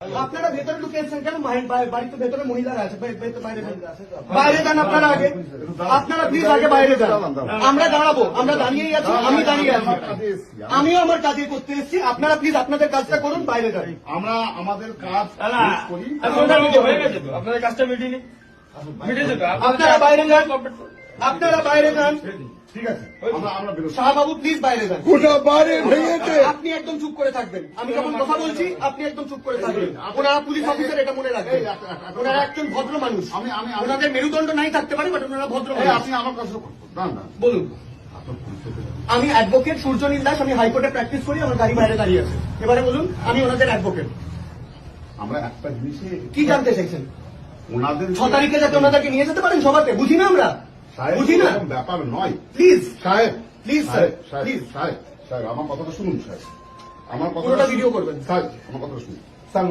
আপনারা ভেতরে ঢুকে এসেছেন কেন বাড়িতে ভেতরে মহিলারা আছে বাইরে যান। আপনারা আগে। আপনারা প্লিজ আগে বাইরে যান। আমরা দাঁড়াবো আমরা দাঁড়িয়েই আছি আমি দাঁড়িয়ে আছি। আমিও আমার কাজে করতে এসেছি আপনারা প্লিজ আপনাদের কাজটা করুন বাইরে যান। আমরা আমাদের কাজ করি। আপনাদের কাজটা মিটিনি আপনারা বাইরে যান। আপনারা বাইরে যান। ঠিক আছে আমরা আমরা বেরোচ্ছি। শাহবাবু প্লিজ বাইরে যান। বাইরে একদম চুপ করে থাকবেন। আমি যখন কথা বলছি? আপনি একদম চুপ করে থাকবেন। ওনারা পুলিশ অফিসার এটা মনে রাখবেন। ওনারা একজন ভদ্র মানুষ। আমি- আমি- আমি- ওনাদের মেরুদণ্ড নাই থাকতে পারে বাট ওনারা ভদ্র আপনি আমার না বলুন। আমি অ্যাডভোকেট সূর্যনীল দাস আমি হাইকোর্টে প্র্যাকটিস করি আমার গাড়ি বাইরে দাঁড়িয়ে আছে। এবারে বলুন আমি ওনাদের অ্যাডভোকেট আমরা একটা জিনিসে কি জানতে চাইছেন? ওনাদের ছ তারিখে যাতে ওনাদেরকে নিয়ে যেতে পারেন সভাতে বুঝি না আমরা? বুঝি না? ব্যাপার নয়। প্লিজ সাহেব sir. সাহেব, সাহেব, সাহেব সাহেব আমার কথাটা শুনুন সাহেব। আমার কথা ভিডিও করবেন। স্যার আমার কথা শুনুন স্যার